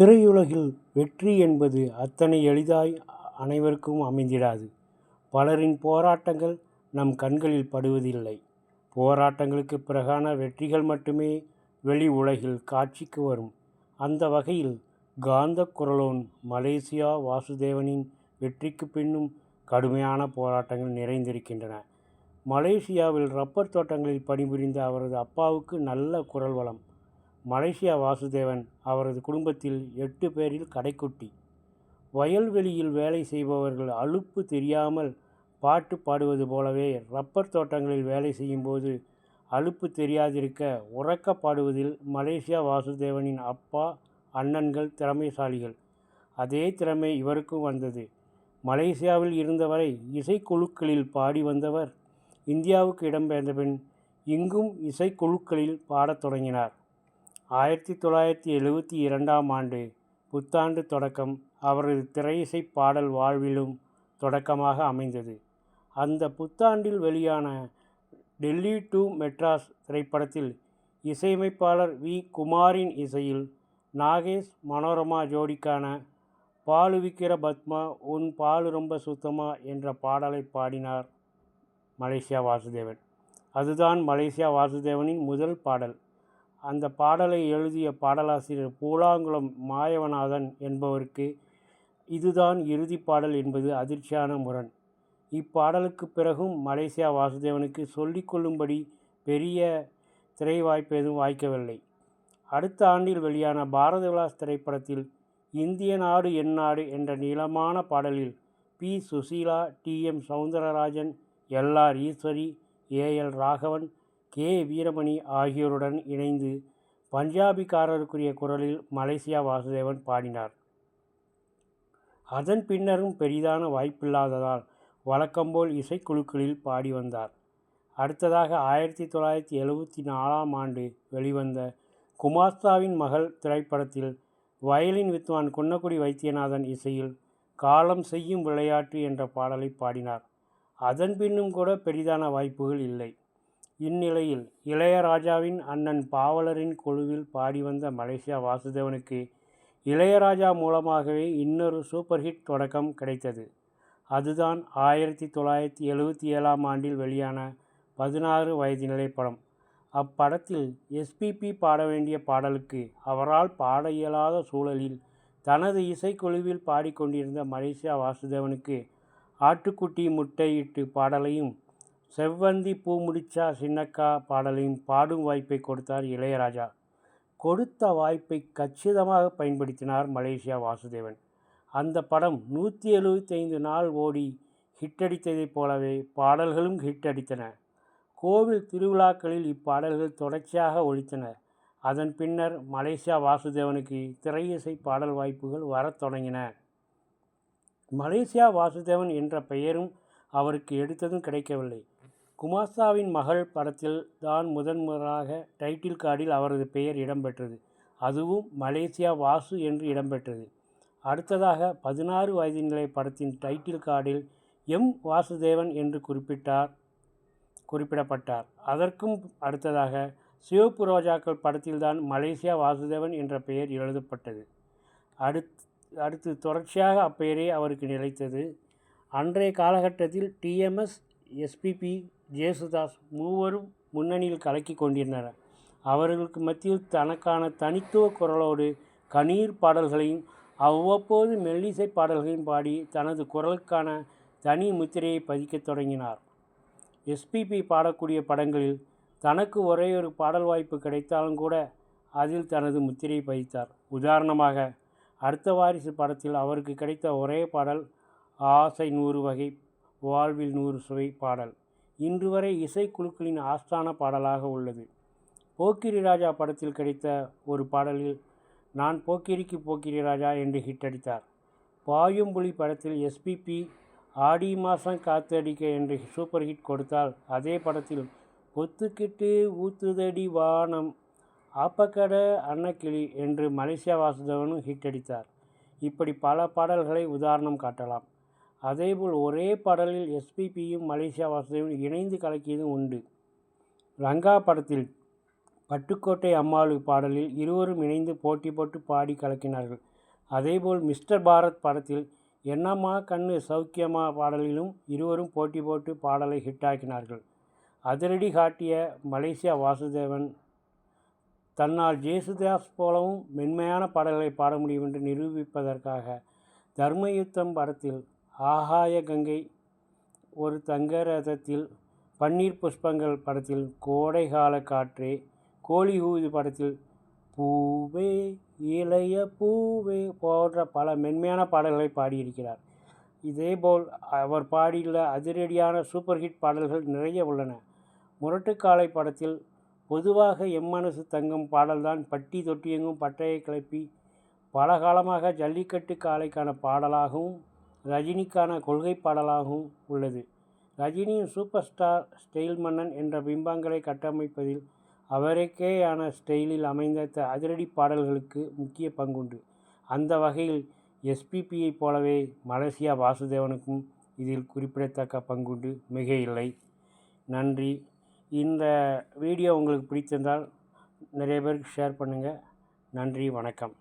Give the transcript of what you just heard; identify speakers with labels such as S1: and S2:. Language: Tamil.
S1: திரையுலகில் வெற்றி என்பது அத்தனை எளிதாய் அனைவருக்கும் அமைந்திடாது. பலரின் போராட்டங்கள் நம் கண்களில் படுவதில்லை. போராட்டங்களுக்கு பிறகான வெற்றிகள் மட்டுமே வெளி உலகில் காட்சிக்கு வரும். அந்த வகையில் காந்த குரலோன் மலேசியா வாசுதேவனின் வெற்றிக்கு பின்னும் கடுமையான போராட்டங்கள் நிறைந்திருக்கின்றன. மலேசியாவில் ரப்பர் தோட்டங்களில் பணிபுரிந்த அவரது அப்பாவுக்கு நல்ல குரல் வளம். மலேசியா வாசுதேவன் அவரது குடும்பத்தில் எட்டு பேரில் கடைக்குட்டி. வயல்வெளியில் வேலை செய்பவர்கள் அலுப்பு தெரியாமல் பாட்டு பாடுவது போலவே ரப்பர் தோட்டங்களில் வேலை செய்யும்போது அலுப்பு தெரியாதிருக்க உறக்க பாடுவதில் மலேசியா வாசுதேவனின் அப்பா அண்ணன்கள் திறமைசாலிகள். அதே திறமை இவருக்கும் வந்தது. மலேசியாவில் இருந்தவரை இசைக்குழுக்களில் பாடி வந்தவர் இந்தியாவுக்கு இடம்பெயர்ந்த பின் இங்கும் இசைக்குழுக்களில் பாடத் தொடங்கினார். ஆயிரத்தி தொள்ளாயிரத்தி எழுபத்தி இரண்டாம் ஆண்டு புத்தாண்டு தொடக்கம் அவரது திரையிசைப் பாடல் வாழ்விலும் தொடக்கமாக அமைந்தது. அந்த புத்தாண்டில் வெளியான டெல்லி டு மெட்ராஸ் திரைப்படத்தில் இசையமைப்பாளர் வி. குமாரின் இசையில் நாகேஷ் மனோரமா ஜோடிக்கான பாலு விக்கிர பத்மா உன் பாலு ரொம்ப சுத்தமா என்ற பாடலை பாடினார் மலேசியா வாசுதேவன். அதுதான் மலேசியா வாசுதேவனின் முதல் பாடல். அந்த பாடலை எழுதிய பாடலாசிரியர் பூலாங்குளம் மாயவநாதன் என்பவருக்கு இதுதான் இறுதி பாடல் என்பது அதிர்ச்சியான முரண். இப்பாடலுக்குப் பிறகும் மலேசியா வாசுதேவனுக்கு சொல்லிக் கொள்ளும்படி பெரிய திரை எதுவும் வாய்க்கவில்லை. அடுத்த ஆண்டில் வெளியான பாரத விலாஸ் திரைப்படத்தில் இந்திய நாடு என் நாடு என்ற நீளமான பாடலில் P. Susheela T. M. Soundararajan L. R. Eswari A. L. Raghavan K. Veeramani ஆகியோருடன் இணைந்து பஞ்சாபிக்காரருக்குரிய குரலில் மலேசியா வாசுதேவன் பாடினார். அதன் பின்னரும் பெரிதான வாய்ப்பில்லாததால் வழக்கம்போல் இசைக்குழுக்களில் பாடி வந்தார். அடுத்ததாக ஆயிரத்தி தொள்ளாயிரத்தி எழுபத்தி நாலாம் ஆண்டு வெளிவந்த குமாஸ்தாவின் மகள் திரைப்படத்தில் வயலின் வித்வான் குன்னக்குடி வைத்தியநாதன் இசையில் காலம் செய்யும் விளையாட்டு என்ற பாடலைப் பாடினார். அதன் பின்னும் கூட பெரிதான வாய்ப்புகள் இல்லை. இந்நிலையில் இளையராஜாவின் அண்ணன் பாவலரின் குழுவில் பாடி வந்த மலேசியா வாசுதேவனுக்கு இளையராஜா மூலமாகவே இன்னொரு சூப்பர் ஹிட் தொடக்கம் கிடைத்தது. அதுதான் ஆயிரத்தி தொள்ளாயிரத்தி எழுபத்தி ஏழாம் ஆண்டில் வெளியான பதினாறு வயது படம். அப்படத்தில் எஸ்பிபி பாட வேண்டிய பாடலுக்கு அவரால் பாட இயலாத சூழலில் தனது இசைக்குழுவில் பாடிக்கொண்டிருந்த மலேசியா வாசுதேவனுக்கு ஆட்டுக்குட்டி முட்டையிட்டு பாடலையும் செவ்வந்தி பூ முடிச்சா சின்னக்கா பாடலையும் பாடும் வாய்ப்பை கொடுத்தார் இளையராஜா. கொடுத்த வாய்ப்பை கச்சிதமாக பயன்படுத்தினார் மலேசியா வாசுதேவன். அந்த படம் நூற்றி எழுபத்தைந்து நாள் ஓடி ஹிட்டடித்ததைப் போலவே பாடல்களும் ஹிட் அடித்தன. கோவில் திருவிழாக்களில் இப்பாடல்கள் தொடர்ச்சியாக ஒழித்தன அதன் பின்னர் மலேசியா வாசுதேவனுக்கு திரையிசை பாடல் வாய்ப்புகள் வரத் தொடங்கின. மலேசியா வாசுதேவன் என்ற பெயரும் அவருக்கு எடுத்ததும் கிடைக்கவில்லை. குமாஸ்தாவின் மகள் படத்தில் தான் முதன் முதலாக டைட்டில் கார்டில் அவரது பெயர் இடம்பெற்றது அதுவும் மலேசியா வாசு என்று இடம்பெற்றது அடுத்ததாக பதினாறு வயதினிலே படத்தின் டைட்டில் கார்டில் எம். வாசுதேவன் என்று குறிப்பிட்டார் குறிப்பிடப்பட்டார். அதற்கும் அடுத்ததாக சிவப்பு ரோஜாக்கள் படத்தில்தான் மலேசியா வாசுதேவன் என்ற பெயர் எழுதப்பட்டது. அடுத்து தொடர்ச்சியாக அப்பெயரே அவருக்கு நிலைத்தது. அன்றைய காலகட்டத்தில் டிஎம்எஸ் எஸ்பிபி ஜேசுதாஸ் மூவரும் முன்னணியில் கலக்கி கொண்டிருந்தனர். அவர்களுக்கு மத்தியில் தனக்கான தனித்துவ குரலோடு கணீர் பாடல்களையும் அவ்வப்போது மெல்லிசை பாடல்களையும் பாடி தனது குரலுக்கான தனி முத்திரையை பதிக்கத் தொடங்கினார். எஸ்பிபி பாடக்கூடிய படங்களில் தனக்கு ஒரே ஒரு பாடல் வாய்ப்பு கிடைத்தாலும் கூட அதில் தனது முத்திரையை பதித்தார். உதாரணமாக அடுத்த வாரிசு படத்தில் அவருக்கு கிடைத்த ஒரே பாடல் ஆசை நூறு வகை வாழ்வில் நூறு சுவை பாடல் இன்று வரை இசைக்குழுக்களின் ஆஸ்தான பாடலாக உள்ளது. போக்கிரி ராஜா படத்தில் கிடைத்த ஒரு பாடலில் நான் போக்கிரிக்கு போக்கிரி ராஜா என்று ஹிட் அடித்தார். பாயும் புலி படத்தில் எஸ்பிபி ஆடி மாதம் காத்து அடிக்க என்று சூப்பர் ஹிட் கொடுத்தால் அதே படத்தில் பொத்துக்கிட்டு ஊத்துதடி வானம் ஆப்பக்கட அன்னக்கிளி என்று மலேசியா வாசுதேவனும் ஹிட் அடித்தார். இப்படி பல பாடல்களை உதாரணம் காட்டலாம். அதேபோல் ஒரே பாடலில் எஸ்பிபியும் மலேசியா வாசுதேவனும் இணைந்து கலக்கியதும் உண்டு. ரங்கா படத்தில் பட்டுக்கோட்டை அம்மாளு பாடலில் இருவரும் இணைந்து போட்டி போட்டு பாடி கலக்கினார்கள் அதேபோல் மிஸ்டர் பாரத் படத்தில் என்னம்மா கண்ணு சௌக்கியமா பாடலிலும் இருவரும் போட்டி போட்டு பாடலை ஹிட்டாக்கினார்கள் அதிரடி காட்டிய மலேசியா வாசுதேவன் தன்னால் ஜேசுதாஸ் போலவும் மென்மையான பாடல்களை பாட முடியும் என்று நிரூபிப்பதற்காக தர்மயுத்தம் படத்தில் ஆகாய கங்கை. ஒரு தங்க ரதத்தில் பன்னீர் புஷ்பங்கள் படத்தில் கோடைகால காற்றே. கோழி ஊது படத்தில் பூவே இளைய பூவே போன்ற பல மென்மையான பாடல்களை பாடியிருக்கிறார். இதேபோல் அவர் பாடியுள்ள அதிரடியான சூப்பர் ஹிட் பாடல்கள் நிறைய உள்ளன. முரட்டுக்காலை படத்தில் பொதுவாக எம்மனசு தங்கும் பாடல்தான் பட்டி தொட்டியெங்கும் பட்டையை கிளப்பி பல காலமாக ஜல்லிக்கட்டு காளைக்கான பாடலாகவும் ரஜினிக்கான கொள்கை பாடலாகவும் உள்ளது. ரஜினியின் சூப்பர் ஸ்டார் ஸ்டைல் மன்னன் என்ற பிம்பங்களை கட்டமைப்பதில் அவருக்கேயான ஸ்டைலில் அமைந்த த அதிரடி பாடல்களுக்கு முக்கிய பங்குண்டு. அந்த வகையில் எஸ்பிபியைப் போலவே மலேசியா வாசுதேவனுக்கும் இதில் குறிப்பிடத்தக்க பங்குண்டு மிக இல்லை நன்றி. இந்த வீடியோ உங்களுக்கு பிடித்திருந்தால் நிறைய பேருக்கு ஷேர் பண்ணுங்கள் நன்றி. வணக்கம்.